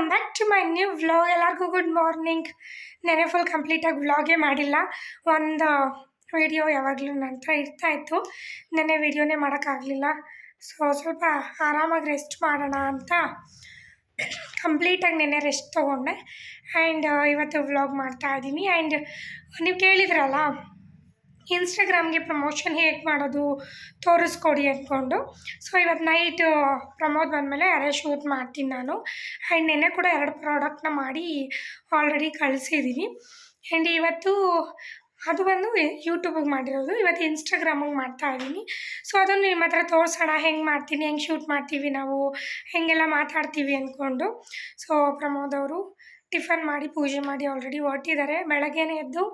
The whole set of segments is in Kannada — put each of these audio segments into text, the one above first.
Welcome back to my new vlog ಎಲ್ಲರಿಗೂ ಗುಡ್ ಮಾರ್ನಿಂಗ್ ನೆನೆ ಫುಲ್ ಕಂಪ್ಲೀಟಾಗಿ ವ್ಲಾಗೇ ಮಾಡಿಲ್ಲ. ಒಂದು ವಿಡಿಯೋ ಯಾವಾಗಲೂ ನಂತರ ಇರ್ತಾಯಿತ್ತು ನೆನೆ ವಿಡಿಯೋನೇ ಮಾಡೋಕ್ಕಾಗಲಿಲ್ಲ. ಸೊ ಸ್ವಲ್ಪ ಆರಾಮಾಗಿ ರೆಸ್ಟ್ ಮಾಡೋಣ ಅಂತ ಕಂಪ್ಲೀಟಾಗಿ ನೆನೆ ರೆಸ್ಟ್ ತೊಗೊಂಡೆ. ಆ್ಯಂಡ್ ಇವತ್ತು ವ್ಲಾಗ್ ಮಾಡ್ತಾ ಇದ್ದೀನಿ. ಆ್ಯಂಡ್ ನೀವು ಕೇಳಿದ್ರಲ್ಲ ಇನ್ಸ್ಟಾಗ್ರಾಮ್ಗೆ ಪ್ರಮೋಷನ್ ಹೇಗೆ ಮಾಡೋದು ತೋರಿಸ್ಕೊಡಿ ಅಂದ್ಕೊಂಡು ಸೊ ಇವತ್ತು ನೈಟ್ ಪ್ರಮೋದ್ ಬಂದಮೇಲೆ ಅದೇ ಶೂಟ್ ಮಾಡ್ತೀನಿ ನಾನು. ಆ್ಯಂಡ್ ನೆನ್ನೆ ಕೂಡ ಎರಡು ಪ್ರಾಡಕ್ಟ್ನ ಮಾಡಿ ಆಲ್ರೆಡಿ ಕಳಿಸಿದ್ದೀನಿ ಆ್ಯಂಡ್ ಇವತ್ತು ಅದು ಬಂದು ಯೂಟ್ಯೂಬಿಗೆ ಮಾಡಿರೋದು. ಇವತ್ತು ಇನ್ಸ್ಟಾಗ್ರಾಮಿಗೆ ಮಾಡ್ತಾ ಇದ್ದೀನಿ ಸೊ ಅದನ್ನು ನಿಮ್ಮ ಹತ್ರ ತೋರಿಸೋಣ. ಹೆಂಗೆ ಮಾಡ್ತೀನಿ? ಹೆಂಗೆ ಶೂಟ್ ಮಾಡ್ತೀವಿ ನಾವು? ಹೆಂಗೆಲ್ಲ ಮಾತಾಡ್ತೀವಿ ಅಂದ್ಕೊಂಡು ಸೊ ಪ್ರಮೋದ್ ಅವರು ಟಿಫನ್ ಮಾಡಿ ಪೂಜೆ ಮಾಡಿ ಆಲ್ರೆಡಿ ಹೊರಟಿದ್ದಾರೆ ಬೆಳಗ್ಗೆನೇ ಎದ್ದು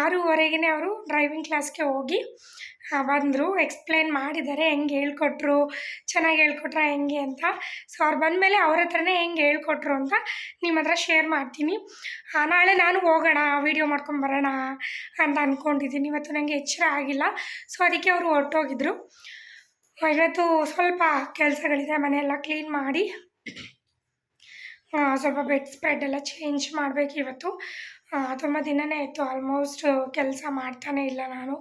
ಆರೂವರೆಗೇ ಅವರು ಡ್ರೈವಿಂಗ್ ಕ್ಲಾಸ್ಗೆ ಹೋಗಿ ಬಂದರು. ಎಕ್ಸ್ಪ್ಲೇನ್ ಮಾಡಿದ್ದಾರೆ ಹೆಂಗೆ ಹೇಳ್ಕೊಟ್ರು? ಚೆನ್ನಾಗಿ ಹೇಳ್ಕೊಟ್ರ ಹೆಂಗೆ ಅಂತ. ಸೊ ಅವ್ರು ಬಂದಮೇಲೆ ಅವ್ರ ಹತ್ರನೇ ಹೆಂಗೆ ಹೇಳ್ಕೊಟ್ರು ಅಂತ ನಿಮ್ಮ ಹತ್ರ ಶೇರ್ ಮಾಡ್ತೀನಿ. ನಾಳೆ ನಾನು ಹೋಗೋಣ ವೀಡಿಯೋ ಮಾಡ್ಕೊಂಬರೋಣ ಅಂತ ಅಂದ್ಕೊಂಡಿದ್ದೀನಿ ಇವತ್ತು ನನಗೆ ಎಚ್ಚರ ಆಗಿಲ್ಲ. ಸೊ ಅದಕ್ಕೆ ಅವರು ಹೊರಟೋಗಿದ್ರು. ಇವತ್ತು ಸ್ವಲ್ಪ ಕೆಲಸಗಳಿದೆ, ಮನೆಯೆಲ್ಲ ಕ್ಲೀನ್ ಮಾಡಿ. ಸ್ವಲ್ಪ ಬೆಡ್ ಸ್ಪ್ರೆಡ್ ಎಲ್ಲ ಚೇಂಜ್ ಮಾಡಬೇಕು ಇವತ್ತು. ತುಂಬ ದಿನನೇ ಆಯಿತು ಆಲ್ಮೋಸ್ಟ್ ಕೆಲಸ ಮಾಡ್ತಾನೇ ಇಲ್ಲ ನಾನು.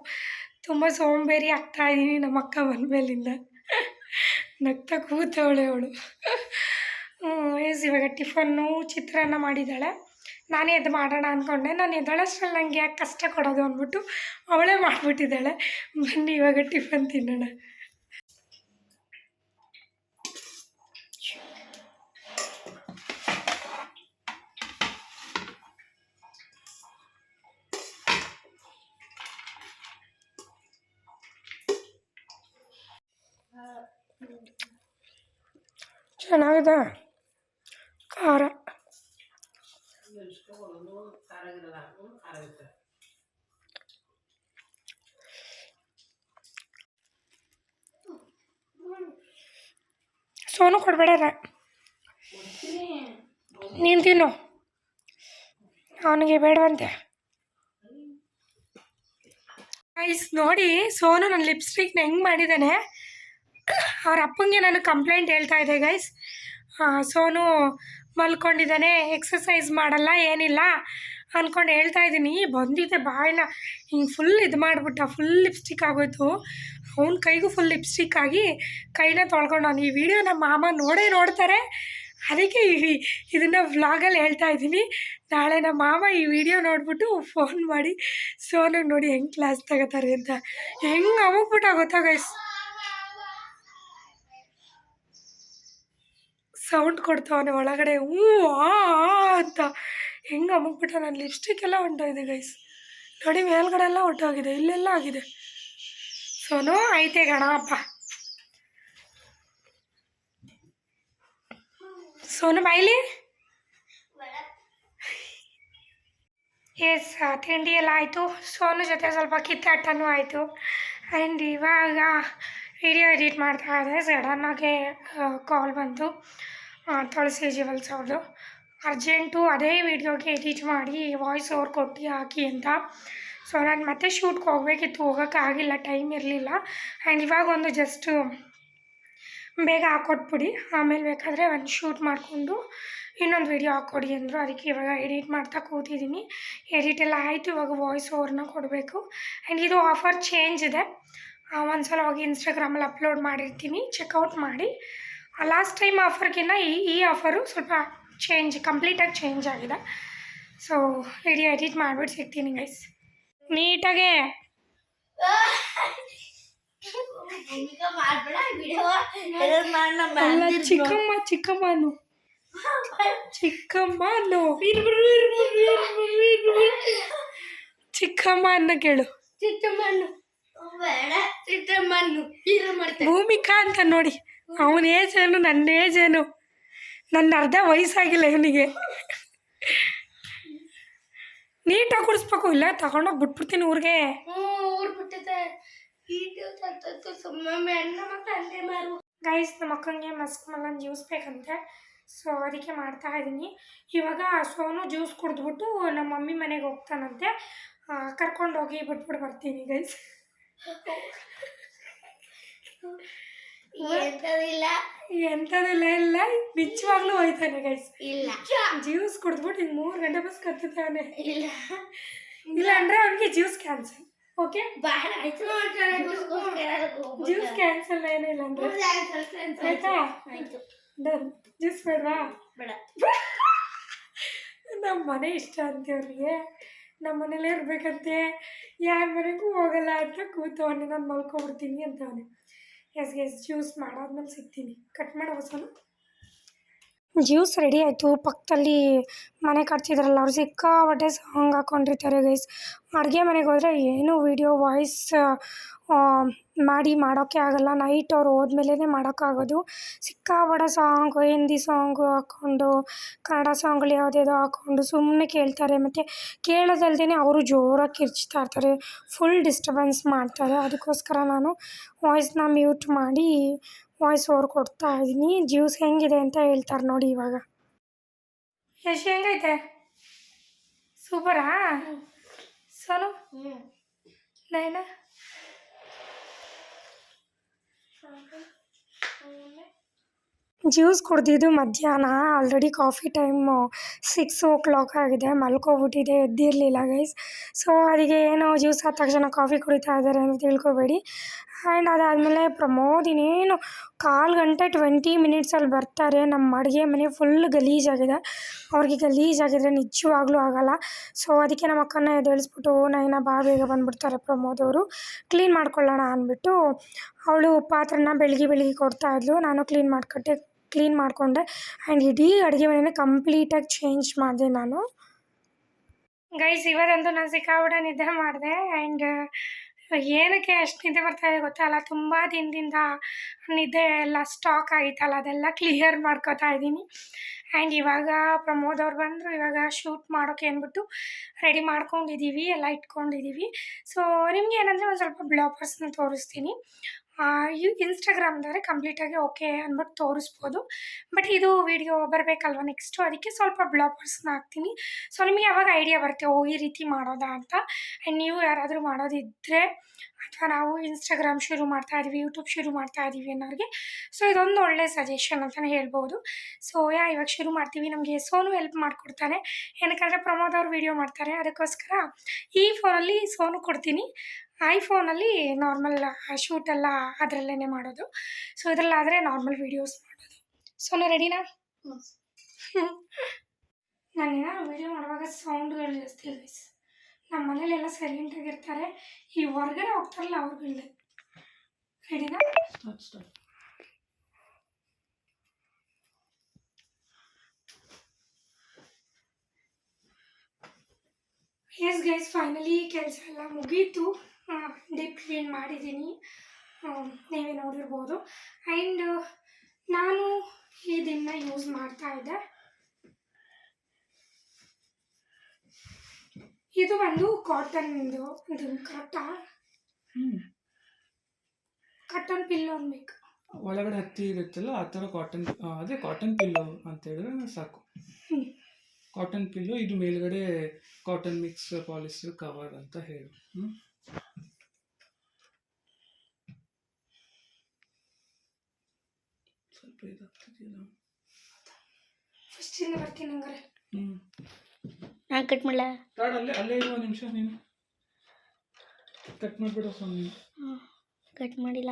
ತುಂಬ ಸೋಂಬೇರಿ ಆಗ್ತಾ ಇದ್ದೀನಿ ನಮ್ಮ ಅಕ್ಕ ಬಂದಮೇಲಿಂದ ನಗ್ತಾ ಕೂತವಳೆ ಅವಳು. ಎಸ್ ಇವಾಗ ಟಿಫನ್ನು ಚಿತ್ರಾನ್ನ ಮಾಡಿದ್ದಾಳೆ. ನಾನೇ ಎದ್ದು ಮಾಡೋಣ ಅಂದ್ಕೊಂಡೆ ನಾನು ಎದ್ದಳಷ್ಟ್ರಲ್ಲಿ ನನಗೆ ಯಾಕೆ ಕಷ್ಟ ಕೊಡೋದು ಅಂದ್ಬಿಟ್ಟು ಅವಳೇ ಮಾಡಿಬಿಟ್ಟಿದ್ದಾಳೆ. ಬನ್ನಿ, ಇವಾಗ ಟಿಫನ್ ತಿನ್ನೋಣ. ಚೆನ್ನಾಗಿದೆ. ಖಾರ. ಸೋನು ಕೊಡ್ಬೇಡ ನೀನು ತಿನ್ನು. ಅವನಿಗೆ ಬೇಡವಂತೆ. ಐಸ್ ನೋಡಿ, ಸೋನು ನನ್ನ ಲಿಪ್ಸ್ಟಿಕ್ನ ಹೆಂಗೆ ಮಾಡಿದ್ದಾನೆ. ಅವ್ರ ಅಪ್ಪಂಗೆ ನಾನು ಕಂಪ್ಲೇಂಟ್ ಹೇಳ್ತಾ ಇದ್ದೆ ಗೈಸ್ ಸೋನು ಮಲ್ಕೊಂಡಿದ್ದಾನೆ. ಎಕ್ಸಸೈಸ್ ಮಾಡಲ್ಲ, ಏನಿಲ್ಲ. ಅಂದ್ಕೊಂಡು ಹೇಳ್ತಾ ಇದ್ದೀನಿ ಬಂದಿದ್ದೆ ಬಾಯಿನ. ಹಿಂಗೆ ಫುಲ್ ಇದು ಮಾಡಿಬಿಟ್ಟ ಫುಲ್ ಲಿಪ್ಸ್ಟಿಕ್ ಆಗೋಯ್ತು. ಅವ್ನ ಕೈಗೂ ಫುಲ್ ಲಿಪ್ಸ್ಟಿಕ್ ಆಗಿ ಕೈನ ತೊಳ್ಕೊಂಡವನು ಈ ವಿಡಿಯೋ ನಮ್ಮ ಮಾಮ ನೋಡೇ ನೋಡ್ತಾರೆ. ಅದಕ್ಕೆ ಈ ಇದನ್ನು ವ್ಲಾಗಲ್ಲಿ ಹೇಳ್ತಾ ಇದ್ದೀನಿ. ನಾಳೆ ನಮ್ಮ ಮಾಮ ಈ ವಿಡಿಯೋ ನೋಡ್ಬಿಟ್ಟು ಫೋನ್ ಮಾಡಿ ಸೋನಿಗೆ ನೋಡಿ, ಹೆಂಗೆ ಕ್ಲಾಸ್ ತಗೋತಾರೆ ಅಂತ. ಹೆಂಗೆ ಅಮುಕ್ಬಿಟ್ಟ ಗೊತ್ತಾ ಸೌಂಡ್ ಕೊಡ್ತಾವನೆ ಒಳಗಡೆ ಹ್ಞೂ ಅಂತ. ಹೆಂಗೆ ಅಮುಕ್ಬಿಟ್ಟ ನನ್ನ ಲಿಪ್ಸ್ಟಿಕ್ ಎಲ್ಲ ಹೊಂಟೋಗಿದೆ ಗೈಸ್ ನೋಡಿ ಮೇಲ್ಗಡೆ ಎಲ್ಲ ಹೊಟ್ಟೋಗಿದೆ ಇಲ್ಲೆಲ್ಲ ಆಗಿದೆ. ಸೋನು, ಐತೆ ಗಣಪ್ಪ ಸೋನು ಬಾಯ್ಲಿ ಎಸ್ ತಿಂಡಿ ಎಲ್ಲ ಆಯಿತು. ಸೋನು ಜೊತೆ ಸ್ವಲ್ಪ ಕಿತ್ತಾಟನೂ ಆಯಿತು. ಆ್ಯಂಡ್ ಇವಾಗ ವಿಡಿಯೋ ಎಡಿಟ್ ಮಾಡ್ತಾ ಇದ್ದೆ ಸಡನ್ನಾಗೆ ಕಾಲ್ ಬಂತು. ತುಳಸಿ ಜೀವಲ್ಸ್ ಅವ್ರದ್ದು ಅರ್ಜೆಂಟು ಅದೇ ವಿಡಿಯೋಗೆ ಎಡಿಟ್ ಮಾಡಿ ವಾಯ್ಸ್ ಓವರ್ ಕೊಟ್ಟು ಹಾಕಿ ಅಂತ. ಸೊ ನಾನು ಮತ್ತೆ ಶೂಟ್ಗೆ ಹೋಗಬೇಕಿತ್ತು ಹೋಗೋಕ್ಕಾಗಿಲ್ಲ ಟೈಮ್ ಇರಲಿಲ್ಲ. ಆ್ಯಂಡ್ ಇವಾಗ ಒಂದು ಜಸ್ಟು ಬೇಗ ಹಾಕ್ಕೊಟ್ಬಿಡಿ ಆಮೇಲೆ ಬೇಕಾದರೆ ಒಂದು ಶೂಟ್ ಮಾಡಿಕೊಂಡು ಇನ್ನೊಂದು ವೀಡಿಯೋ ಹಾಕ್ಕೊಡಿ ಅಂದರು. ಅದಕ್ಕೆ ಇವಾಗ ಎಡಿಟ್ ಮಾಡ್ತಾ ಕೂತಿದ್ದೀನಿ ಎಡಿಟ್ ಎಲ್ಲ ಆಯಿತು, ಇವಾಗ ವಾಯ್ಸ್ ಓವರ್ನ ಕೊಡಬೇಕು. ಆ್ಯಂಡ್ ಇದು ಆಫರ್ ಚೇಂಜ್ ಇದೆ. ಒಂದು ಸಲ ಹೋಗಿ ಇನ್ಸ್ಟಾಗ್ರಾಮಲ್ಲಿ ಅಪ್ಲೋಡ್ ಮಾಡಿರ್ತೀನಿ. ಚೆಕ್ಔಟ್ ಮಾಡಿ. ಲಾಸ್ಟ್ ಟೈಮ್ ಆಫರ್ಗಿಂತ ಈ ಈ ಆಫರು ಸ್ವಲ್ಪ ಚೇಂಜ್ ಕಂಪ್ಲೀಟಾಗಿ ಚೇಂಜ್ ಆಗಿದೆ. ಸೊ ವಿಡಿಯೋ ಎಡಿಟ್ ಮಾಡಿಬಿಟ್ಟು ಸಿಗ್ತೀನಿ ಗೈಸ್ ನೀಟಾಗೆ. ಚಿಕ್ಕಮ್ಮ ಚಿಕ್ಕಮ್ಮನು. ಚಿಕ್ಕಮ್ಮನು. ಚಿಕ್ಕಮ್ಮ ಅನ್ನ ಕೇಳು ಭೂಮಿಕಾ ಅಂತ ನೋಡಿ. ಅವನ ಏಜ್ ಏನು ನನ್ನ ಏಜ್ ಏನು ನನ್ನ ಅರ್ಧ ವಯಸ್ಸಾಗಿಲ್ಲ ಇವನಿಗೆ. ನೀಟಾಗಿ ಕುಡಿಸ್ಬೇಕು ಇಲ್ಲ ತಗೊಂಡೋಗಿ ಬಿಟ್ಬಿಡ್ತೀನಿ ಊರಿಗೆ. ಗೈಸ್ ನಮ್ಮ ಅಕ್ಕಂಗೆ ಮಸ್ಕ್ ಮಲನ್ ಜ್ಯೂಸ್ ಬೇಕಂತೆ. ಸೊ ಅದಕ್ಕೆ ಮಾಡ್ತಾ ಇದ್ದೀನಿ ಇವಾಗ ಸೋನು ಜ್ಯೂಸ್ ಕುಡಿದ್ಬಿಟ್ಟು ನಮ್ಮ ಮಮ್ಮಿ ಮನೆಗೆ ಹೋಗ್ತಾನಂತೆ. ಕರ್ಕೊಂಡೋಗಿ ಬಿಟ್ಬಿಟ್ಟು ಬರ್ತೀನಿ ಗೈಸ್ ಎಂತದಿಲ್ಲ. ಎಂಥದಿಲ್ಲ ಇಲ್ಲ. ನಿಜವಾಗ್ಲೂ ಹೋಯ್ತಾನೆ ಗೈಸ್ ಇಲ್ಲ. ಜ್ಯೂಸ್ ಕುಡಿದ್ಬಿಟ್ಟು ಈಗ ಮೂರು ಗಂಟೆ ಬಸ್ ಕತ್ತಿದ್ದಾನೆ. ಇಲ್ಲ. ಇಲ್ಲ ಅಂದ್ರೆ ಅವನಿಗೆ ಜ್ಯೂಸ್ ಕ್ಯಾನ್ಸಲ್ ಓಕೆ ಬಾಯ್ ಆಯ್ತು. ಜ್ಯೂಸ್ ಕ್ಯಾನ್ಸಲ್ ಏನಿಲ್ಲ ಅಂದ್ರೆ. ಆಯ್ತಾ? ಡನ್ ಜ್ಯೂಸ್ ಬೇಡವಾ? ಬೇಡ. ನಮ್ಮ ಮನೆ ಇಷ್ಟ ಅಂತೆ ಅವ್ರಿಗೆ ನಮ್ಮ ಮನೇಲೇ ಇರ್ಬೇಕಂತೆ ಯಾರ ಮನೆಗೂ ಹೋಗಲ್ಲ ಅಂತ ಕೂತವನೆ ನಾನು ಮಲ್ಕೊಬಿಡ್ತೀನಿ ಅಂತವನೆ. ಎಸ್ ಎಸ್ ಜ್ಯೂಸ್ ಮಾಡಾದ್ಮೇಲೆ ಸಿಗ್ತೀನಿ. ಕಟ್ ಮಾಡೋ ಹೊಸನು ಜ್ಯೂಸ್ ರೆಡಿ ಆಯಿತು. ಪಕ್ಕದಲ್ಲಿ ಮನೆ ಕಟ್ತಿದ್ರಲ್ಲ ಅವ್ರು ಸಿಕ್ಕಾಪಟ್ಟೆ ಸಾಂಗ್ ಹಾಕ್ಕೊಂಡಿರ್ತಾರೆ ಗೈಸ್ ಅಡುಗೆ ಮನೆಗೆ ಹೋದರೆ ಏನು ವೀಡಿಯೋ ವಾಯ್ಸ್ ಮಾಡಿ ಮಾಡೋಕ್ಕೆ ಆಗಲ್ಲ. ನೈಟ್ ಅವ್ರು ಹೋದ್ಮೇಲೇ ಮಾಡೋಕ್ಕಾಗೋದು. ಸಿಕ್ಕಾಪಡ ಸಾಂಗು ಹಿಂದಿ ಸಾಂಗು ಹಾಕ್ಕೊಂಡು ಕನ್ನಡ ಸಾಂಗ್ಗಳು ಯಾವುದ್ಯಾವುದೋ ಹಾಕ್ಕೊಂಡು ಸುಮ್ಮನೆ ಕೇಳ್ತಾರೆ. ಮತ್ತು ಕೇಳೋದಲ್ದೇ ಅವರು ಜೋರಾಗಿ ಕಿರ್ಚ್ತಾ ಇರ್ತಾರೆ. ಫುಲ್ ಡಿಸ್ಟರ್ಬೆನ್ಸ್ ಮಾಡ್ತಾರೆ. ಅದಕ್ಕೋಸ್ಕರ ನಾನು ವಾಯ್ಸ್ನ ಮ್ಯೂಟ್ ಮಾಡಿ ವಾಯ್ಸ್ ಓರ್ ಕೊಡ್ತಾ ಇದ್ದೀನಿ. ಜ್ಯೂಸ್ ಹೆಂಗಿದೆ ಅಂತ ಹೇಳ್ತಾರೆ ನೋಡಿ ಇವಾಗ. ಯಶ್ ಹೆಂಗೈತೆ? ಸೂಪರಾ? ಸೋನು? ಹ್ಮ್. ಜ್ಯೂಸ್ ಕುಡ್ದಿದ್ದು ಮಧ್ಯಾಹ್ನ. Already coffee time six o'clock ಆಗಿದೆ. ಮಲ್ಕೋಬಿಟ್ಟಿದೆ, ಎದ್ದಿರಲಿಲ್ಲ ಗೈಸ್ ಸೊ ಅದಕ್ಕೆ ಏನೋ ಜ್ಯೂಸ್ ಆದ ತಕ್ಷಣ ಕಾಫಿ ಕುಡಿತಾ ಇದ್ದಾರೆ ಅಂತ ತಿಳ್ಕೊಬೇಡಿ. ಆ್ಯಂಡ್ ಅದಾದಮೇಲೆ ಪ್ರಮೋದ್ ಇನ್ನೇನು ಕಾಲು ಗಂಟೆ ಟ್ವೆಂಟಿ ಮಿನಿಟ್ಸಲ್ಲಿ ಬರ್ತಾರೆ. ನಮ್ಮ ಅಡುಗೆ ಮನೆ ಫುಲ್ ಗಲೀಜಾಗಿದೆ. ಅವ್ರಿಗೆ ಗಲೀಜಾಗಿದ್ರೆ ನಿಜವಾಗ್ಲೂ ಆಗೋಲ್ಲ. ಸೊ ಅದಕ್ಕೆ ನಮ್ಮ ಅಕ್ಕನ ಎದ್ದೇಳಿಸ್ಬಿಟ್ಟು ನೈನ, ಬಾ, ಬೇಗ ಬಂದುಬಿಡ್ತಾರೆ ಪ್ರಮೋದ್ ಅವರು. ಕ್ಲೀನ್ ಮಾಡ್ಕೊಳ್ಳೋಣ ಅಂದ್ಬಿಟ್ಟು ಅವಳು ಪಾತ್ರನ ಬೆಳಗ್ಗೆ ಬೆಳಗ್ಗೆ ಕೊಡ್ತಾಯಿದ್ಲು ನಾನು ಕ್ಲೀನ್ ಮಾಡ್ಕೊಟ್ಟೆ ಕ್ಲೀನ್ ಮಾಡಿಕೊಂಡೆ. ಆ್ಯಂಡ್ ಇಡೀ ಅಡುಗೆ ಮನೆಯೇ ಕಂಪ್ಲೀಟಾಗಿ ಚೇಂಜ್ ಮಾಡಿದೆ ನಾನು. ಗೈಸ್ ಇವತ್ತಂತೂ ನಾನು ಸಿಕ್ಕಾಬಿಟ್ಟೆ ನಿದ್ದೆ ಮಾಡಿದೆ. ಆ್ಯಂಡ್ ಏನಕ್ಕೆ ಅಷ್ಟು ನಿದ್ದೆ ಬರ್ತಾಯಿದೆ ಗೊತ್ತಲ್ಲ ತುಂಬ ದಿನದಿಂದ ನಿದ್ದೆ ಎಲ್ಲ ಸ್ಟಾಕ್ ಆಗಿತ್ತಲ್ಲ, ಅದೆಲ್ಲ ಕ್ಲಿಯರ್ ಮಾಡ್ಕೋತಾ ಇದ್ದೀನಿ. ಆ್ಯಂಡ್ ಇವಾಗ ಪ್ರಮೋದ್ ಅವ್ರು ಬಂದರು, ಇವಾಗ ಶೂಟ್ ಮಾಡೋಕೆ ಅಂದ್ಬಿಟ್ಟು ರೆಡಿ ಮಾಡ್ಕೊಂಡಿದ್ದೀವಿ ಎಲ್ಲ ಇಟ್ಕೊಂಡಿದ್ದೀವಿ ಸೊ ನಿಮಗೆ ಏನಂದರೆ ಒಂದು ಸ್ವಲ್ಪ ಬ್ಲಾಪರ್ಸ್ನ ತೋರಿಸ್ತೀನಿ. ಇವು ಇನ್ಸ್ಟಾಗ್ರಾಮ್ದವ್ರೆ ಕಂಪ್ಲೀಟಾಗಿ ಓಕೆ ಅಂದ್ಬಿಟ್ಟು ತೋರಿಸ್ಬೋದು. ಬಟ್ ಇದು ವಿಡಿಯೋ ಬರಬೇಕಲ್ವ ನೆಕ್ಸ್ಟು ಅದಕ್ಕೆ ಸ್ವಲ್ಪ ಬ್ಲಾಪರ್ಸ್ನ ಹಾಕ್ತೀನಿ. ಸೊ ನಿಮಗೆ ಯಾವಾಗ ಐಡಿಯಾ ಬರುತ್ತೆ, ಓ, ಈ ರೀತಿ ಮಾಡೋದಾ ಅಂತ? ಆ್ಯಂಡ್ ನೀವು ಯಾರಾದರೂ ಮಾಡೋದಿದ್ದರೆ ಅಥವಾ ನಾವು ಇನ್ಸ್ಟಾಗ್ರಾಮ್ ಶುರು ಮಾಡ್ತಾ ಇದ್ದೀವಿ ಯೂಟ್ಯೂಬ್ ಶುರು ಮಾಡ್ತಾ ಇದ್ದೀವಿ ಅನ್ನೋರಿಗೆ. ಸೊ ಇದೊಂದು ಒಳ್ಳೆ ಸಜೆಷನ್ ಅಂತಲೇ ಹೇಳ್ಬೋದು. ಸೊ ಯಾ ಇವಾಗ ಶುರು ಮಾಡ್ತೀವಿ. ನಮಗೆ ಸೋನು ಹೆಲ್ಪ್ ಮಾಡಿಕೊಡ್ತಾನೆ. ಏನಕ್ಕಂದರೆ ಪ್ರಮೋದ್ ಅವ್ರು ವೀಡಿಯೋ ಮಾಡ್ತಾರೆ. ಅದಕ್ಕೋಸ್ಕರ ಈ ಫೋನಲ್ಲಿ ಸೋನು ಕೊಡ್ತೀನಿ. ಐಫೋನಲ್ಲಿ ನಾರ್ಮಲ್ ಶೂಟೆಲ್ಲ ಅದರಲ್ಲೇ ಮಾಡೋದು. ಸೊ ಇದರಲ್ಲಾದರೆ ನಾರ್ಮಲ್ ವೀಡಿಯೋಸ್ ಮಾಡೋದು. ಸೋನು ರೆಡಿನಾ ನಾನೇನಾದ್ರು ವೀಡಿಯೋ ಮಾಡುವಾಗ ಸೌಂಡ್ಗಳು ಜಾಸ್ತಿ ನಮ್ಮ ಮನೇಲೆಲ್ಲ ಸೈಲೆಂಟಾಗಿರ್ತಾರೆ ಈ ಹೊರಗಡೆ ಹೋಗ್ತಾರಲ್ಲ ಅವ್ರುಗಳೇ ರೆಡಿನಾ ಎಸ್ ಗೈಸ್ ಫೈನಲಿ ಕೆಲಸ ಎಲ್ಲ ಮುಗೀತು. ಡೀಪ್ ಕ್ಲೀನ್ ಮಾಡಿದ್ದೀನಿ. ನೀವೇ ನೋಡಿರ್ಬೋದು. ಆ್ಯಂಡ್ ನಾನು ಇದನ್ನು ಯೂಸ್ ಮಾಡ್ತಾ ಇದ್ದೆ. ಇದು ಒಂದು ಕಾಟನ್ ಇದು. ಕರೆಕ್ಟಾ ಕಾಟನ್ ಪಿಲ್ಲೋ ಅನ್ಬೇಕು. ಒಳಗಡೆ ಹತ್ತಿ ಇರುತ್ತಲ್ಲ ಆ ಥರ ಕಾಟನ್ ಅದೇ ಕಾಟನ್ ಪಿಲ್ಲೋ ಅಂತ ಹೇಳಿದ್ರೆ ಸಾಕು. ಕಾಟನ್ ಪಿಲ್ಲೋ ಇದು ಮೇಲ್ಗಡೆ ಕಾಟನ್ ಮಿಕ್ಸ್ ಪಾಲಿಸ್ಟರ್ ಕವರ್ ಅಂತ ಹೇಳಿ. ಹ್ಞೂ ಸ್ವಲ್ಪ ಇದಾಗ್ತಿದೆಯಲ್ಲ. ಫಸ್ಟಿಂದ ಬರ್ತೀನಿ ಹಂಗಾರೆ. ಹ್ಞೂ ನಾನು ಕಟ್ ಮಾಡಲ? ಕಾಡ್ ಅಲ್ಲೇ ಅಲ್ಲೇ ಇರುವ ನಿಮಿಷ ನೀನು. ಕಟ್ ಮಾಡಿಬಿಡು ಸ್ವಾಮಿ. ಕಟ್ ಮಾಡಿಲ್ಲ.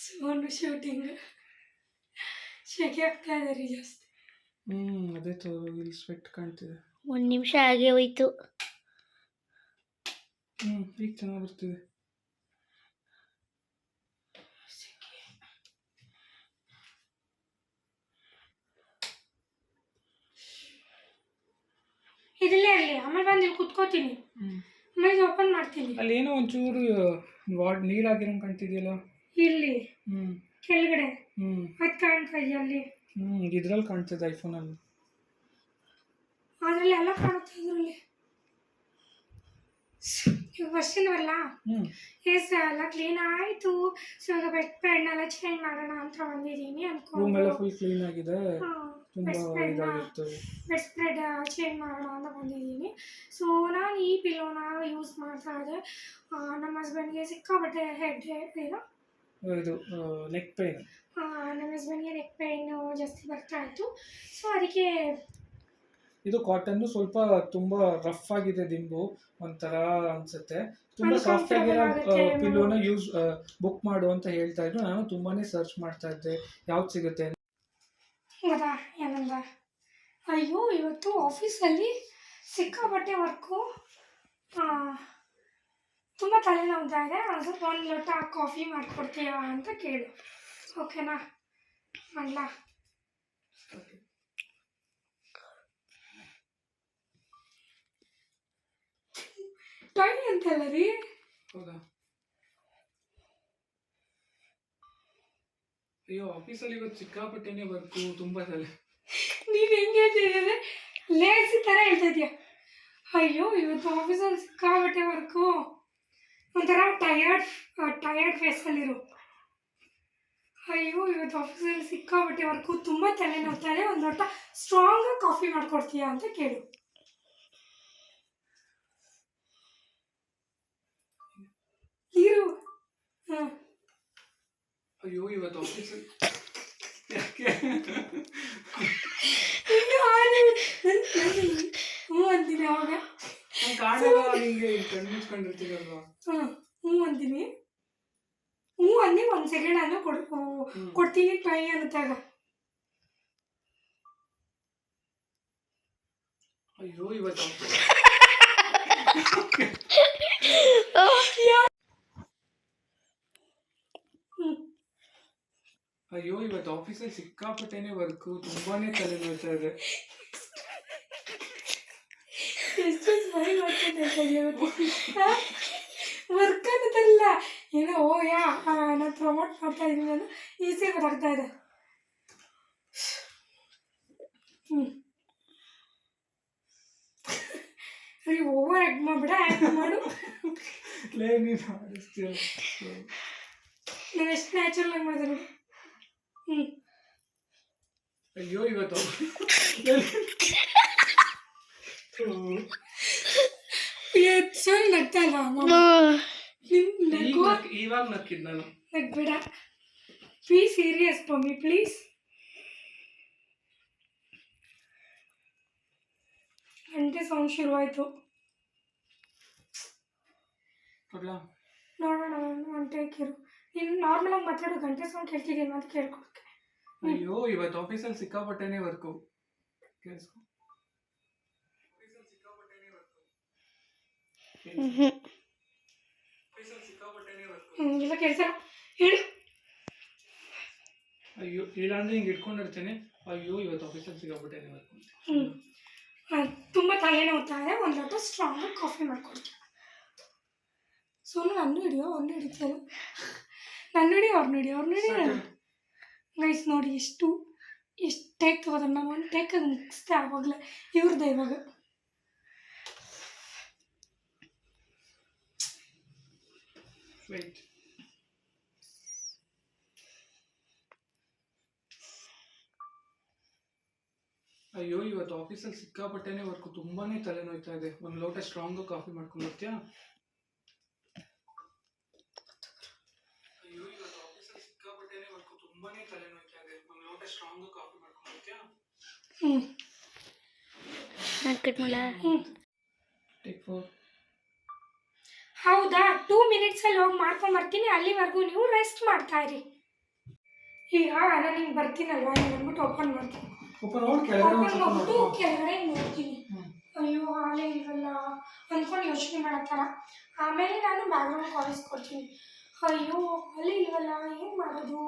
ಸೋನು ಶೂಟಿಂಗ್ ಶೆಕೆ ಆಗ್ತಾ ಇದೆ ರೀ ಜಾಸ್ತಿ ಹ್ಞೂ ಅದೇ ತೋ ಇಲ್ಲಿ ಸ್ವೆಟ್ ಕಾಣ್ತಿದೆ. ಒಂದು ನಿಮಿಷ ಹಾಗೆ ಹೋಯ್ತು. ಹ್ಞೂ ಈಗ ಚೆನ್ನಾಗಿ ಬರ್ತಿದೆ. ಇದಲ್ಲೇ ಇರಲಿ. ಆಮೇಲೆ ಬಂದು ಇಲ್ಲಿ ಕುತ್ಕೋತೀನಿ. ಆಮೇಲೆ ಓಪನ್ ಮಾಡ್ತೀನಿ. ಅಲ್ಲಿ ಏನೋ ಒಂಚೂರು ವಾಡ್ ನೀರಾಗಿರಂಗೆ ಕಾಣ್ತಿದೆಯಲ್ಲ? ಇಲ್ಲಿ. ಹ್ಞೂ ಕೆಳಗಡೆ. ಹ್ಞೂ ಅದು ಕಾಣ್ತಾ ಇದೆಯಾ ಅಲ್ಲಿ. ಹ್ಞೂ ಇದ್ರಲ್ಲಿ ಕಾಣ್ತಿದೆ ಐಫೋನಲ್ಲಿ. ಅದರಲ್ಲಿ ಎಲ್ಲ ಕಾಣುತ್ತೆ ಇದರಲ್ಲಿ. ಇವಾಗ ಫಸ್ಟ್ ಹ್ಮ್. ಎಸ್ ಎಲ್ಲ ಕ್ಲೀನ್ ಆಯಿತು. ಸೊ ಈಗ ಬೆಡ್ ಪ್ಯಾಡ್ನೆಲ್ಲ ಚೇಂಜ್ ಮಾಡೋಣ ಅಂತ ಬಂದಿದ್ದೀನಿ ರೂಮ್ ಎಲ್ಲ ಫುಲ್ ಕ್ಲೀನ್ ಆಗಿದೆ. ಬೆಡ್ ಸ್ಪ್ರೆಡ್ ಚೇಂಜ್ ಮಾಡೋಣ ಅಂತ ಬಂದಿದ್ದೀನಿ. ಸೊ ನಾನು ಈ ಪಿಲ್ಲೋನ ಯೂಸ್ ಮಾಡ್ತಾ ಇದ್ದೆ. ನಮ್ಮ ಹಸ್ಬೆಂಡ್ಗೆ ಸಿಕ್ಕಾಬಟ್ಟೆ ಹೆಡ್ ಏನು? ಇದು ನೆಕ್ ಪೇನ್ ನಮ್ಮ ಹಸ್ಬೆಂಡ್ಗೆ ನೆಕ್ ಪೇನ್ ಜಾಸ್ತಿ ಬರ್ತಾ ಇತ್ತು. ಸೊ ಅದಕ್ಕೆ ಇದು ಕಾಟನ್ ಸ್ವಲ್ಪ ತುಂಬಾ ರಫ್ ಆಗಿದೆ ದಿಂಬು. ಒಂಥರ ಅನ್ಸುತ್ತೆ. ತುಂಬಾ ಸಾಫ್ಟ್ ಆಗಿರೋ ಪಿಲ್ಲೋನ ಯೂಸ್ ಬುಕ್ ಮಾಡು ಅಂತ ಹೇಳ್ತಾ ಇದ್ರು. ನಾನು ತುಂಬಾನೇ ಸರ್ಚ್ ಮಾಡ್ತಾ ಇದ್ದೆ. ಯಾವ್ದು ಸಿಗುತ್ತೆ. ಗೊತ್ತಾ? ಏನಂದ? ಅಯ್ಯೋ ಇವತ್ತು ಆಫೀಸಲ್ಲಿ ಸಿಕ್ಕಾಪಟ್ಟೆ ವರ್ಕು ತುಂಬ ತಲೆನೋವ್ತಾ ಇದೆ. ಅದು ಒಂದು ಲೋಟ ಕಾಫಿ ಮಾಡಿಕೊಡ್ತೀಯಾ ಅಂತ ಕೇಳು. ಓಕೆನಾ ಮಾಡಲ? ಟೈಮ್ ಅಂತಲ್ಲ ರೀ? ಹೌದಾ? ಅಯ್ಯೋ ಆಫೀಸಲ್ಲಿ ಇವತ್ತು ಸಿಕ್ಕಾಪಟ್ಟೆನೆ ವರ್ಕು ತುಂಬಾ ತಲೆ ನೀನು ಹೆಂಗೆ ಹೇಳ್ತಿದ್ರೆ ಲೇಸಿ ಥರ ಹೇಳ್ತಿದ್ಯಾ ಅಯ್ಯೋ ಇವತ್ತು ಆಫೀಸಲ್ಲಿ ಸಿಕ್ಕಾಪಟ್ಟೆ ವರ್ಕು ಒಂಥರ ಟಯರ್ಡ್ ಟಯರ್ಡ್ ಫೇಸಲ್ಲಿರು ಅಯ್ಯೋ ಇವತ್ತು ಆಫೀಸಲ್ಲಿ ಸಿಕ್ಕಾಪಟ್ಟೆ ವರ್ಕು ತುಂಬ ತಲೆ ನೋಡ್ತಾ ಇದೆ. ಒಂದು ದೊಡ್ಡ ಸ್ಟ್ರಾಂಗ್ ಕಾಫಿ ಮಾಡ್ಕೊಡ್ತೀಯಾ ಅಂತ ಕೇಳು. ಇರು ಅಯ್ಯೋ ಇವತ್ತು ಆಫೀಸ್ ಯಾಕೆ ಹ್ಞೂ ಅಂತೀನಿ ಅವಾಗ ನಂಗ್ ಕಾಣಲ್ಲ ನಿಂಗೆ ಕಣ್ಣು ಮುಚ್ಕೊಂಡಿರ್ತೀರಲ್ವಾ ಹಾಂ ಹ್ಞೂ ಅಂತೀನಿ ಹ್ಞೂ ಅಂದು ಒಂದು ಸೆಕೆಂಡ್ ಅನ್ನೋ ಕೊಡ್ ಕೊಡ್ತೀನಿ ಟ್ರೈ ಅನ್ನತ್ತಾಗ ಅಯ್ಯೋ ಇವತ್ತು office- ಹ್ಞೂ ಅಯ್ಯೋ ಇವತ್ತು ಆಫೀಸಲ್ಲಿ ಸಿಕ್ಕಾಪಟ್ಟೆನೆ ವರ್ಕು ತುಂಬಾನೇ ತಲೆ ನೋಡ್ತಾ ಇದೆ. ಎಷ್ಟು ಸ್ಮೈಲ್ ಮಾಡ್ಕೊಂಡು ವರ್ಕ್ ಅನ್ನೋದಲ್ಲ ಏನೋ ಓ ಯಾ ನಾನು ಪ್ರಮೋಟ್ ಮಾಡ್ತಾ ಇದ್ದೀನಿ ನಾನು. ಈಸಿ ಗೊತ್ತಾಗ್ತಾ ಇದೆ. ಹ್ಞೂ ಓವರ್ ಆ್ಯಕ್ಟ್ ಮಾಡ್ಬಿಡ ಆ್ಯಕ್ಟ್ ಮಾಡು. ನೀನು ಎಷ್ಟು ನ್ಯಾಚುರಲ್ ಆಗಿ ಮಾಡಿದೆ ನೋಡಿ. ಅಯ್ಯೋ ಇವತ್ತು. ಎಷ್ಟು ನಗ್ತಾ ಇಲ್ಲ ಇವಾಗ ನಕ್ಕಿದ್ ನಾನು. ನಗ್ಬೇಡ. ಬಿ ಸೀರಿಯಸ್ ಮಮ್ಮಿ ಪ್ಲೀಸ್ ಗಂಟೆ ಸೌಂಡ್ ಶುರುವಾಯಿತು. ನೋಡೋಣ ಒಂದು ಟೇಕ್ ಇರು. ನೀನು ನಾರ್ಮಲಾಗಿ ಮಾತಾಡೋ ಗಂಟೆ ಸೌಂಡ್ ಕೇಳ್ತಿದ್ದೀನಿ ಅಂತ ಕೇಳ್ಕೊಳಕ್ಕೆ. ಅಯ್ಯೋ ಇವತ್ತು ಆಫೀಸಲ್ಲಿ ಸಿಕ್ಕಾಪಟ್ಟೆನೇ ವರ್ಕು ಕೇಳಿಸ್ಕೊ. ಹ್ಞೂ ಇಲ್ಲ ಕೆಲಸ ಹೇಳು. ಅಯ್ಯೋ ಇಲ್ಲಾಂದ್ರೆ ಹಿಂಗೆ ಇಟ್ಕೊಂಡಿರ್ತೇನೆ. ಅಯ್ಯೋ ಇವತ್ತು ಆಫೀಸಲ್ಲಿ ಸಿಕ್ಕಾಪಟ್ಟೆನೆ ವರ್ಕು ಹ್ಞೂ ತುಂಬ ತಲೆನೋವ್ತಾ ಇದೆ ಒಂದು ಲೋಟ ಸ್ಟ್ರಾಂಗ್ ಕಾಫಿ ಮಾಡ್ಕೊಡ್ತೀನಿ. ಸೋನು ನಾನು ಹಿಡಿಯೋ ಅವ್ರನ್ನ ಹಿಡಿತಲ್ಲ ನೋಡಿ ಅವ್ರು ನೋಡಿ ಅವ್ರು ನೋಡಿ ಗೈಸ್ ನೋಡಿ ಎಷ್ಟು ಎಷ್ಟು ಟೇಕ್ ತಗೋದ್ರೆ ನಾನು ಒಂದು ಟೇಕಾಗಿ ಮುಗಿಸ್ದೆ ಆವಾಗಲೇ ಇವ್ರದ್ದೆ ಇವಾಗ. ವೆಯ್ಟ್ ಅಯ್ಯೋ ಇವತ್ತು ಆಫೀಸಲ್ಲಿ ಸಿಕ್ಕಾಪಟ್ಟೆನೇ ವರ್ಕು ತುಂಬಾನೇ ತಲೆ ನೋಯ್ತಾ ಇದೆ. ಒಂದು ಲೋಟ ಸ್ಟ್ರಾಂಗ್ ಕಾಫಿ ಮಾಡ್ಕೊಂಡು ಬರ್ತೀಯಾ ಅಯ್ಯೋ ಇವತ್ತು ಆಫೀಸಲ್ಲಿ ಸಿಕ್ಕಾಪಟ್ಟೆನೆ ವರ್ಕು ತುಂಬಾನೇ ತಲೆ ನೋಯ್ತಾ ಇದೆ ಒಂದು ಲೋಟ ಸ್ಟ್ರಾಂಗ್ ಕಾಫಿ ಹ್ಞೂ ನಾನು ಕಟ್ ಮಾಡಲ ಹ್ಞೂ ಟೇಕ್ ಫೋರ್ ಹೌದಾ? ಟೂ ಮಿನಿಟ್ಸಲ್ಲಿ ಹೋಗಿ ಮಾಡ್ಕೊಂಬರ್ತೀನಿ ಅಲ್ಲಿವರೆಗೂ ನೀವು ರೆಸ್ಟ್ ಮಾಡ್ತಾ ಇರಿ. ಈಗ ನಾನು ಹಿಂಗೆ ಬರ್ತೀನಲ್ವಾ? ನೀವು ಬಂದ್ಬಿಟ್ಟು ಓಪನ್ ಮಾಡ್ತೀನಿ. ಓಪನ್ ಕೆಳಗಡೆ ಮಾಡ್ಬಿಟ್ಟು ನೋಡ್ತೀನಿ. ಹ್ಮ್. ಅಯ್ಯೋ ಹಾಲೇ ಇಲ್ವಲ್ಲ. ಅಂದ್ಕೊಂಡು ಯೋಚನೆ ಮಾಡತ್ತಾರ ಆಮೇಲೆ ನಾನು ಬ್ಯಾಗ್ರೌಂಡ್ ಕಾಲೇಜ್ ಕೊಡ್ತೀನಿ. ಅಯ್ಯೋ ಅಲ್ಲಿ ಇಲ್ವಲ್ಲ ಏನು ಮಾಡೋದು?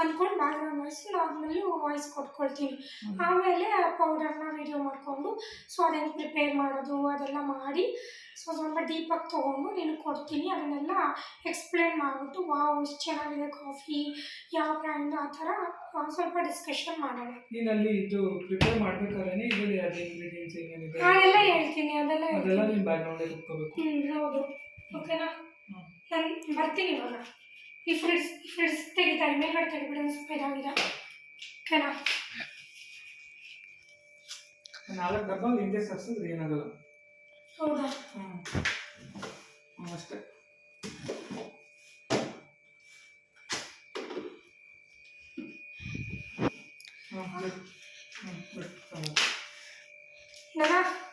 ಅಂದ್ಕೊಂಡು ಬ್ಯಾಕ್ಗ್ರೌಂಡ್ ವಾಯ್ಸ್ ನಾರ್ಮಲ್ಲಿ ವಾಯ್ಸ್ ಕೊಟ್ಕೊಳ್ತೀನಿ. ಆಮೇಲೆ ಆ ಪೌಡರ್ನ ವಿಡಿಯೋ ಮಾಡಿಕೊಂಡು ಸೊ ಅದನ್ನು ಪ್ರಿಪೇರ್ ಮಾಡೋದು ಅದೆಲ್ಲ ಮಾಡಿ ಸೊ ಸ್ವಲ್ಪ ಡೀಪಾಗಿ ತೊಗೊಂಡು ನಿನಗೆ ಕೊಡ್ತೀನಿ. ಅದನ್ನೆಲ್ಲ ಎಕ್ಸ್ಪ್ಲೇನ್ ಮಾಡಿಬಿಟ್ಟು ವಾವ್ ಎಷ್ಟು ಚೆನ್ನಾಗಿದೆ ಕಾಫಿ ಯಾವ ಬ್ರ್ಯಾಂಡ್ ಆ ಥರ ಸ್ವಲ್ಪ ಡಿಸ್ಕಷನ್ ಮಾಡೋಣ. ನೀನ್ ಅಲ್ಲಿ ಇದು ಪ್ರಿಪೇರ್ ಮಾಡಬೇಕಾದ್ರೆ ಇದರಲ್ಲಿ ಅದೇ ಇಂಗ್ರೀಡಿಯೆಂಟ್ಸ್ ಏನೇನಿದೆ? ನಾನೆಲ್ಲ ಹೇಳ್ತೀನಿ ಅದೆಲ್ಲ ಅದೆಲ್ಲ ನೀನು ನೀನ್ ಬ್ಯಾಕ್ ಇಟ್ಕೋಬೇಕು ಹ್ಞೂ ಹೌದು. ಓಕೆನಾ ನಾನು ಬರ್ತೀನಿ ಇವಾಗ. ಈ ಫ್ರಿಡ್ಸ್ ಫ್ರಿಡ್ಸ್ ತೆಗಿತಾರೆ ಮೇಲ್ಗಡೆ ತೆಗಿಬಿಡಿ ಒಂದು ಸ್ವಲ್ಪ ಇದಾಗಿದೆ ಓಕೆನಾ ನಾಲ್ಕು ಡಬ್ಬಲ್ ಹಿಂದೆ ಸರ್ಸಿದ್ರೆ ಏನಾಗಲ್ಲ. ಹೌದಾ? ಹ್ಞೂ ಅಷ್ಟೇ. ಹ್ಞೂ ಹ್ಞೂ ಹ್ಞೂ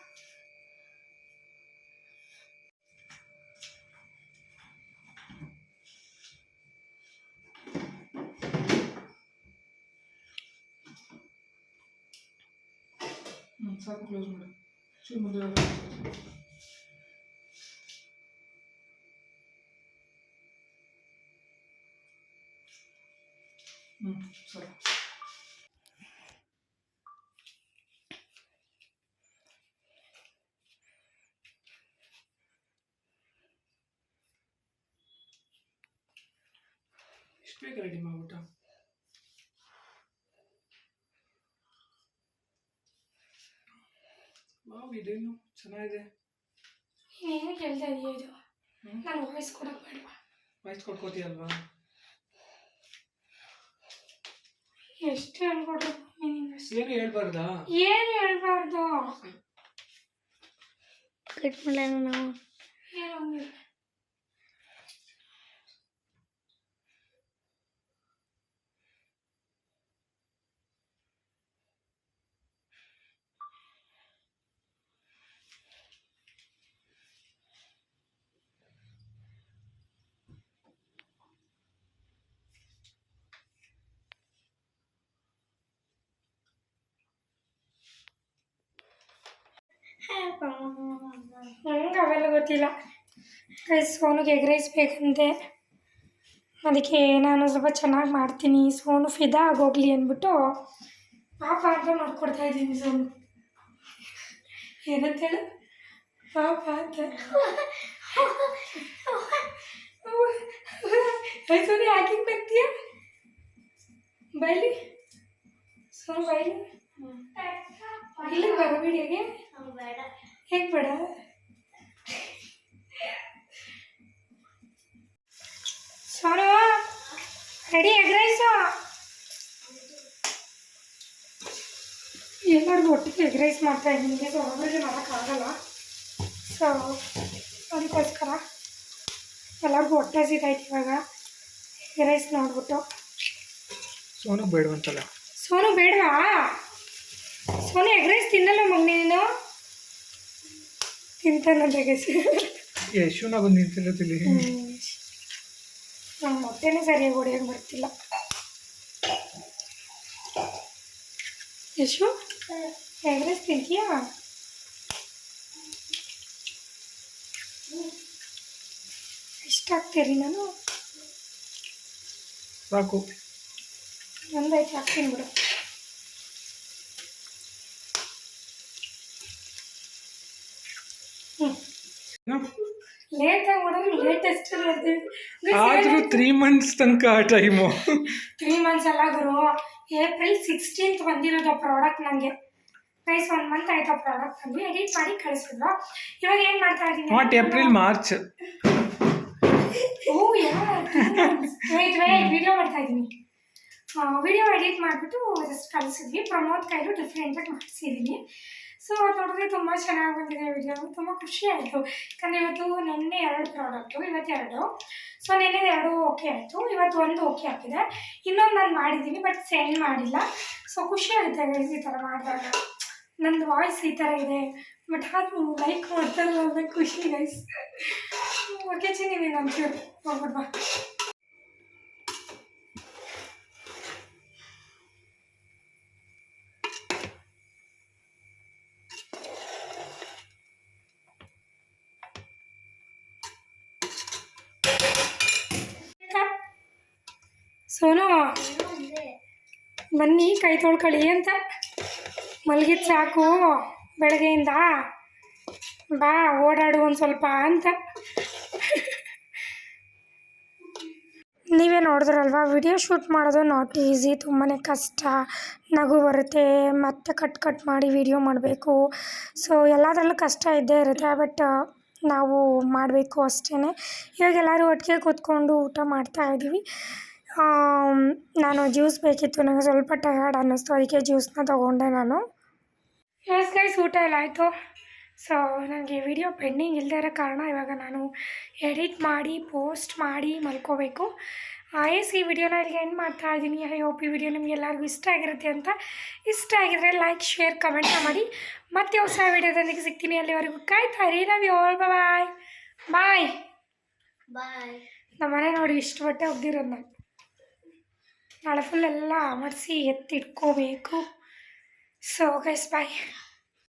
ಸಾಕು ಕ್ಲೋಸ್ ಮಾಡು ಚೂರು ಮುಂದೆ ಹೋಗು. ಹ್ಞೂ ಸರಿ ಎಷ್ಟು ಬೇಗ ರೆಡಿ ಮಾಡ್ಬಿಟ್ಟ ವಾವ್ ಇದೇನು? ಚೆನ್ನಾಗಿದೆ? ಏನು ಕೇಳ್ತಾ ಇದೀಯ ಇದು? ನಾನು ವಾಯ್ಸ್ ಕೊಡಕ್ ಬೇಡವಾ? ವಾಯ್ಸ್ ಕೊಟ್ಕೋತೀಯಲ್ವಾ? ಎಷ್ಟು ಹೇಳ್ಕೊಟ್ರು ನೀನು ಏನು ಹೇಳ್ಬಾರ್ದಾ? ಏನು ಹೇಳ್ಬಾರ್ದು? ಕಟ್ ಮಾಡಲ್ಲ ನಾವು ಏನು ಹಂಗಿಲ್ಲ ನಂಗೆ ಅವೆಲ್ಲ ಗೊತ್ತಿಲ್ಲ. ರೈಸ್ ಸೋನುಗೆ ಎಗ್ ರೈಸ್ ಬೇಕಂತೆ ಅದಕ್ಕೆ ನಾನು ಸ್ವಲ್ಪ ಚೆನ್ನಾಗಿ ಮಾಡ್ತೀನಿ. ಸೋನು ಫಿದಾ ಆಗೋಗ್ಲಿ ಅಂದ್ಬಿಟ್ಟು ಪಾಪ ಅಂತ ನೋಡ್ಕೊಡ್ತಾ ಇದ್ದೀನಿ ಸೋನು. ಏನಂತೇಳು ಪಾಪ ಅಂತ. ಸೋನು ಯಾಕಿಂಗ್ ಬರ್ತೀಯ ಬೈಲಿ. ಸೋನು ಬೈಲಿ. ಇಲ್ಲ ಬರಬೇಡಿ ಹೇಗೆ? ಹೇಗೆ ಬೇಡ? ಸೋನು ರೆಡಿ ಎಗ್ ರೈಸು ಎಲ್ಲರಿಗೂ ಒಟ್ಟಿಗೆ ಎಗ್ ರೈಸ್ ಮಾಡ್ತಾ ಇದ್ದೀನಿ. ಸೊ ಒಬ್ಬರಿಗೆ ಮಾಡೋಕ್ಕಾಗಲ್ಲ ಸೊ ಅದಕ್ಕೋಸ್ಕರ ಎಲ್ಲರಿಗೂ ಹೊಟ್ಟೆ ಸಿಗಾಯ್ತು ಇವಾಗ. ಎಗ್ ರೈಸ್ ನೋಡ್ಬಿಟ್ಟು. ಸೋನು ಬೇಡವಂತಲ್ಲ. ಸೋನು ಬೇಡವಾ? ಸೋನು ಎಗ್ ರೈಸ್ ತಿನ್ನಲ್ಲ ಮಗನೇ ನೀನು? ತಿಂತಾನಂತೆ ಗೆಸ್ ಯಶುನ ಬಂದು ನಿಂತಿಲ್ಲದಿಲ್ಲಿ ನಮ್ಮ ಮೊಟ್ಟೆನೇ ಸರಿಯಾಗಿ ಹೊಡಿಯೋಕೆ ಬರ್ತಿಲ್ಲ. ಯಶು ಎಗ್ರೆಸ್ ತಿಂತೀಯಾ? ಇಷ್ಟ ಆಗ್ತೀರಿ ನಾನು? ಸಾಕು. ಒಂದೈತೆ ಹಾಕ್ತೀನಿ ಬಿಡು ಹ್ಞೂ ಲೇಟಾಗಿ ಮಾಡೋದು ಲೇಟೆಸ್ಟ್ ಆದರೂ ತ್ರೀ ಮಂತ್ಸ್ ತನಕ ಟೈಮು ತ್ರೀ ಮಂತ್ಸ್ ಎಲ್ಲ ಗುರು. ಏಪ್ರಿಲ್ ಸಿಕ್ಸ್ಟೀನ್ತ್ ಬಂದಿರೋದು ಪ್ರಾಡಕ್ಟ್ ನನಗೆ ಪ್ರೈಸ್ ಒನ್ ಮಂತ್ ಆಯ್ತು ಆ ಪ್ರಾಡಕ್ಟ್ ಬಂದು ಎಡಿಟ್ ಮಾಡಿ ಕಳಿಸಿದ್ರು. ಇವಾಗ ಏನು ಮಾಡ್ತಾ ಇದ್ದೀನಿ? Not April March oh wait wait video ಮಾಡ್ತಾ ಇದ್ದೀನಿ. ವಿಡಿಯೋ ಎಡಿಟ್ ಮಾಡಿಬಿಟ್ಟು ಜಸ್ಟ್ ಕಳಿಸಿದ್ವಿ. ಪ್ರಮೋದ್ ಕೈಲು ಡಿಫ್ರೆಂಟಾಗಿ ಮಾಡಿಸಿದ್ದೀನಿ. ಸೊ ನೋಡಿದ್ರೆ ತುಂಬ ಚೆನ್ನಾಗಿ ಬಂದಿದೆ ವಿಡಿಯೋ ತುಂಬ ಖುಷಿ ಆಯಿತು. ಯಾಕಂದರೆ ಇವತ್ತು ನಿನ್ನೆ ಎರಡು ಪ್ರಾಡಕ್ಟು ಇವತ್ತು ಎರಡು. ಸೊ ನಿನ್ನೆ ಎರಡು ಓಕೆ ಆಯಿತು. ಇವತ್ತು ಒಂದು ಓಕೆ ಆಗಿದೆ ಇನ್ನೊಂದು ನಾನು ಮಾಡಿದ್ದೀನಿ ಬಟ್ ಸೆಂಡ್ ಮಾಡಿಲ್ಲ. ಸೊ ಖುಷಿ ಆಗುತ್ತೆ ಈ ಥರ ಮಾಡಿದಾಗ. ನಂದು ವಾಯ್ಸ್ ಈ ಥರ ಇದೆ ಬಟ್ ಅದು ಲೈಕ್ ಮಾಡ್ತಾರಲ್ಲ ಖುಷಿ ಗೈಸ್ ಓಕೆ ಚಿನ್ನಿ, ನೀನು ಒಂಚೂರು ಹೋಗ್ಬಿಡ್ ಬಾ ಸೋನು ಬನ್ನಿ, ಕೈ ತೊಳ್ಕೊಳ್ಳಿ ಅಂತ. ಮಲಗಿದ್ ಸಾಕು, ಬೆಳಗ್ಗೆಯಿಂದ. ಬಾ, ಓಡಾಡು ಒಂದು ಸ್ವಲ್ಪ ಅಂತ. ನೀವೇ ನೋಡಿದ್ರಲ್ವಾ, ವಿಡಿಯೋ ಶೂಟ್ ಮಾಡೋದು ನಾಟ್ ಈಸಿ ತುಂಬಾ ಕಷ್ಟ. ನಗು ಬರುತ್ತೆ, ಮತ್ತೆ ಕಟ್ ಕಟ್ ಮಾಡಿ ವಿಡಿಯೋ ಮಾಡಬೇಕು. ಸೊ ಎಲ್ಲದರಲ್ಲೂ ಕಷ್ಟ ಇದ್ದೇ ಇರುತ್ತೆ ಬಟ್ ನಾವು ಮಾಡಬೇಕು ಅಷ್ಟೇ ಇವಾಗ ಎಲ್ಲರೂ ಒಟ್ಟಿಗೆ ಕೂತ್ಕೊಂಡು ಊಟ ಮಾಡ್ತಾ ಇದ್ದೀವಿ. ನಾನು ಜ್ಯೂಸ್ ಬೇಕಿತ್ತು ನನಗೆ ಸ್ವಲ್ಪ ಟಯರ್ಡ್ ಅನ್ನಿಸ್ತು ಅದಕ್ಕೆ ಜ್ಯೂಸ್ನ ತೊಗೊಂಡೆ ನಾನು. ಎಸ್ ಗೈಸ್ ಊಟ ಎಲ್ಲ ಆಯಿತು. ಸೊ ನನಗೆ ವಿಡಿಯೋ ಪೆಂಡಿಂಗ್ ಇಲ್ಲದೇ ಇರೋ ಕಾರಣ ಇವಾಗ ನಾನು ಎಡಿಟ್ ಮಾಡಿ ಪೋಸ್ಟ್ ಮಾಡಿ ಮಲ್ಕೋಬೇಕು. ಎಸ್ ಈ ವಿಡಿಯೋನ ಇಲ್ಲಿಗೆ ಎಂಡ್ ಮಾಡ್ತಾ ಇದ್ದೀನಿ. ಐ ಹೋಪ್ ಈ ವಿಡಿಯೋ ನಿಮ್ಗೆ ಎಲ್ಲರಿಗೂ ಇಷ್ಟ ಆಗಿರುತ್ತೆ ಅಂತ ಇಷ್ಟ ಆಗಿದ್ರೆ ಲೈಕ್ ಶೇರ್ ಕಮೆಂಟ್ ಮಾಡಿ. ಮತ್ತೆ ಹೊಸ ವಿಡಿಯೋದೊಂದಿಗೆ ಸಿಗ್ತೀನಿ ಅಲ್ಲಿವರೆಗೂ. ಕಾಯ್ತಾ ರೀ ನಾವು ಆಲ್ ಬಾಯ್ ಬಾಯ್ ಬಾಯ್ ನಮ್ಮ ಮನೆ ನೋಡಿ ಇಷ್ಟು ಬಟ್ಟೆ ಒಗ್ದಿರೋದು ನಾನು ನಾಳೆ ಫುಲ್ ಎಲ್ಲ ಮಡಿಸಿ ಎತ್ತಿಟ್ಕೋಬೇಕು ಸೊ ಗೈಸ್ ಬಾಯ್